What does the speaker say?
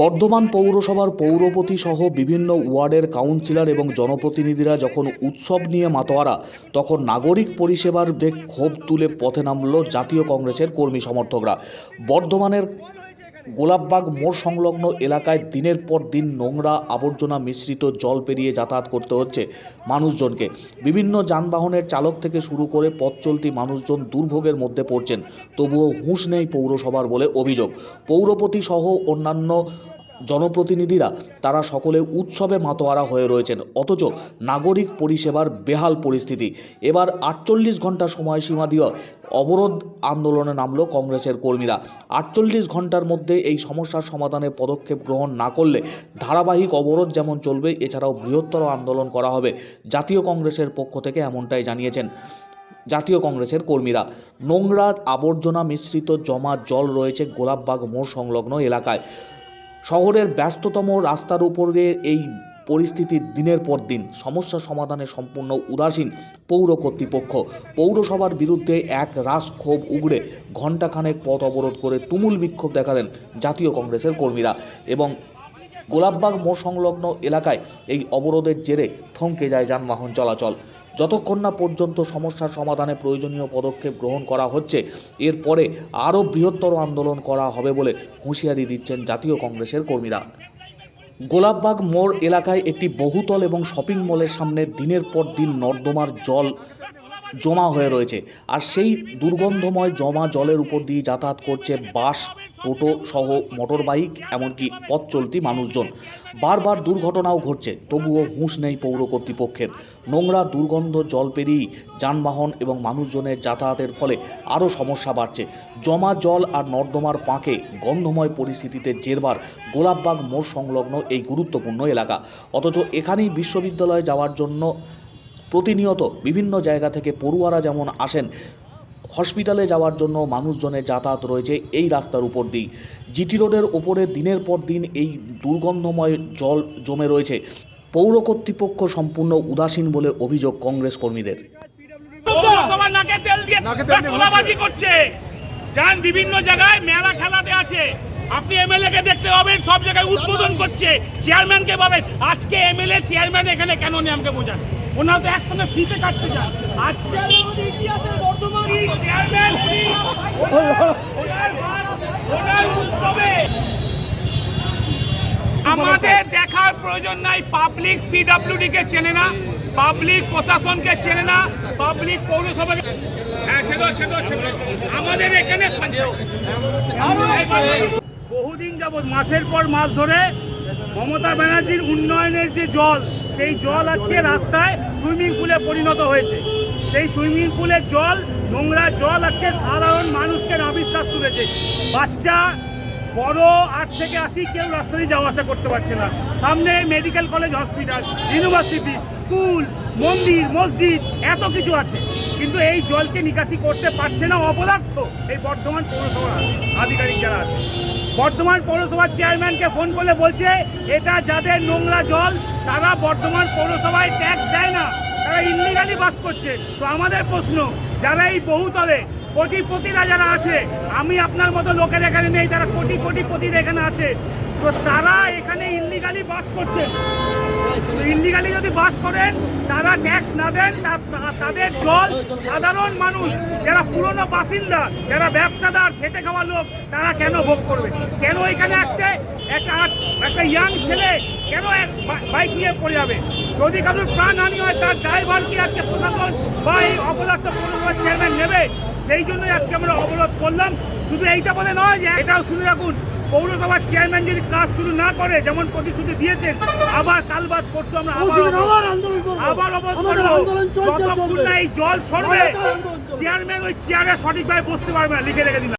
বর্ধমান পৌরসভার পৌরপতি সহ বিভিন্ন ওয়ার্ডের কাউন্সিলর এবং জনপ্রতিনিধিরা যখন উৎসব নিয়ে মাতোয়ারা, তখন নাগরিক পরিষেবার দেখ ক্ষোভ তুলে পথে নামল জাতীয় কংগ্রেসের কর্মী সমর্থকরা। বর্ধমানের গোলাপবাগ মোড় সংলগ্ন এলাকায় দিনের পর দিন নোংরা আবর্জনা মিশ্রিত জল পেরিয়ে যাতায়াত করতে হচ্ছে মানুষজনকে। বিভিন্ন যানবাহনের চালক থেকে শুরু করে পথ চলতি মানুষজন দুর্ভোগের মধ্যে পড়ছেন। তবুও হুঁশ নেই পৌরসভার বলে অভিযোগ। পৌরপতি সহ অন্যান্য জনপ্রতিনিধিরা তারা সকলে উৎসবে মাতোয়ারা হয়ে রয়েছেন। অথচ নাগরিক পরিষেবার বেহাল পরিস্থিতি। এবার আটচল্লিশ ঘণ্টা সময়সীমা দিয়ে অবরোধ আন্দোলনে নামল কংগ্রেসের কর্মীরা। আটচল্লিশ ঘণ্টার মধ্যে এই সমস্যার সমাধানে পদক্ষেপ গ্রহণ না করলে ধারাবাহিক অবরোধ যেমন চলবে, এছাড়াও বৃহত্তর আন্দোলন করা হবে। জাতীয় কংগ্রেসের পক্ষ থেকে এমনটাই জানিয়েছেন জাতীয় কংগ্রেসের কর্মীরা। নোংরা আবর্জনা মিশ্রিত জমা জল রয়েছে গোলাপবাগ মোড় সংলগ্ন এলাকায়। শহরের ব্যস্ততম রাস্তার উপরে এই পরিস্থিতি দিনের পর দিন সমস্যা সমাধানে সম্পূর্ণ উদাসীন পৌর কর্তৃপক্ষ। পৌরসভার বিরুদ্ধে এক রাস ক্ষোভ উগড়ে ঘণ্টাখানেক পথ অবরোধ করে তুমুল বিক্ষোভ দেখালেন জাতীয় কংগ্রেসের কর্মীরা এবং গোলাপবাগ মোড় সংলগ্ন এলাকায় এই অবরোধের জেরে থমকে যায় যানবাহন চলাচল। যতক্ষণ না পর্যন্ত সমস্যার সমাধানে প্রয়োজনীয় পদক্ষেপ গ্রহণ করা হচ্ছে এরপরে আরও বৃহত্তর আন্দোলন করা হবে বলে হুঁশিয়ারি দিচ্ছেন জাতীয় কংগ্রেসের কর্মীরা। গোলাপবাগ মোড় এলাকায় একটি বহুতল এবং শপিং মলের সামনে দিনের পর দিন নর্দমার জল জমা হয়ে রয়েছে, আর সেই দুর্গন্ধময় জমা জলের উপর দিয়ে যাতায়াত করছে বাস টোটো সহ মোটর বাইক এমনকি পথ চলতি মানুষজন। বারবার দুর্ঘটনাও ঘটছে, তবুও হুঁশ নেই পৌর কর্তৃপক্ষের। নোংরা, দুর্গন্ধ, জল পেরিয়েই যানবাহন এবং মানুষজনের যাতায়াতের ফলে আরও সমস্যা বাড়ছে। জমা জল আর নর্দমার পাঁকে গন্ধময় পরিস্থিতিতে জেরবার গোলাপবাগ মোড় সংলগ্ন এই গুরুত্বপূর্ণ এলাকা। অথচ এখানেই বিশ্ববিদ্যালয়ে যাওয়ার জন্য প্রতিনিয়ত বিভিন্ন জায়গা থেকে পড়ুয়ারা যেমন আসেন হসপিটালে যাওয়ার জন্য মানুষজনের যাতায়াত রয়েছে এই রাস্তার উপর দিয়ে জিটি রোডের ওপরে দিনের পর দিন এই দুর্গন্ধময় জল জমে রয়েছে। পৌর কর্তৃপক্ষ সম্পূর্ণ উদাসীন বলে অভিযোগ কংগ্রেস কর্মীদের। যান বিভিন্ন জায়গায় মেলা খেলাতে আছে। আপনি এমএলএ কে দেখতে পাবেন সব জায়গায় উদ্বোধন করছে। চেয়ারম্যানকে পাবেন। আজকে এমএলএ চেয়ারম্যান এখানে কেন নেই আমাকে বোঝান। ওনারা তো একসঙ্গে ফিতে কাটতে যান। বর্তমান চেয়ারম্যান ওনার- ওনার ওনার উৎসবে। আমাদের দেখার প্রয়োজন নাই পাবলিক পিডব্লিউডি কে চেনে না পাবলিক প্রশাসনকে চেনে না পাবলিক পৌরসভাকে। হ্যাঁ ছেড়ো ছেড়ো আমাদের এখানে বহুদিন যাবৎ, মাসের পর মাস ধরে মমতা ব্যানার্জির উন্নয়নের যে জল সেই জল আজকে রাস্তায় সুইমিং পুলে পরিণত হয়েছে। সেই সুইমিং পুলের জল, নোংরা জল আজকে সাধারণ মানুষকে নাবিশ্বাস তুলেছে। বাচ্চা, বড়, আট থেকে আশি কেউ রাস্তা দিয়ে যাওয়া আসা করতে পারছে না। সামনে medical college, hospital, university, school, মন্দির, মসজিদ, এত কিছু আছে। কিন্তু এই জলকে নিকাশি করতে পারছে না অপদার্থ। এই বর্ধমান পৌরসভার আধিকারিক যারা আছে বর্ধমান পৌরসভার চেয়ারম্যানকে ফোন করে বলছে, এটা যাদের নোংরা জল, তারা বর্ধমান পৌরসভায় ট্যাক্স দেয় না। তারা ইন্ডিগালি বাস করছে। তো আমাদের প্রশ্ন, যারা এই বহুতলে, কোটিপতিরা যারা আছে, আমি আপনার মতো লোকের এখানে নেই তারা কোটি কোটিপতির এখানে আছে তো তারা এখানে ইলিগালি বাস করছে। ইলিগালি যদি বাস করেন, তারা ট্যাক্স না দেন তাদের জল সাধারণ মানুষ, যারা পুরনো বাসিন্দা, যারা ব্যবসাদার, খেটে খাওয়া লোক, তারা কেন ভোগ করবে? কেন এখানে একটা একটা একটা ইয়াং ছেলে কেন বাইক নিয়ে পড়ে যাবে? যদি কারোর প্রাণহানি হয়, তার ড্রাইভার কি আজকে প্রশাসন বা এই অপদার্থ পৌরসভার চেয়ারম্যান নেবে? সেই জন্যই আজকে আমরা অবরোধ করলাম। শুধু এইটা বলে নয় যে এটাও শুনে রাখুন পৌরসভার চেয়ারম্যান যদি কাজ শুরু না করে যেমন প্রতিশ্রুতি দিয়েছেন আবার কাল বাদ পরশু আমরা আবার অবস্থান আবার আন্দোলন করব। আবার অবরোধ করব যতক্ষণ না এই জল সরবে। চেয়ারম্যান ওই চেয়ারে সঠিকভাবে বসতে পারবে না লিখে রেখে দিলাম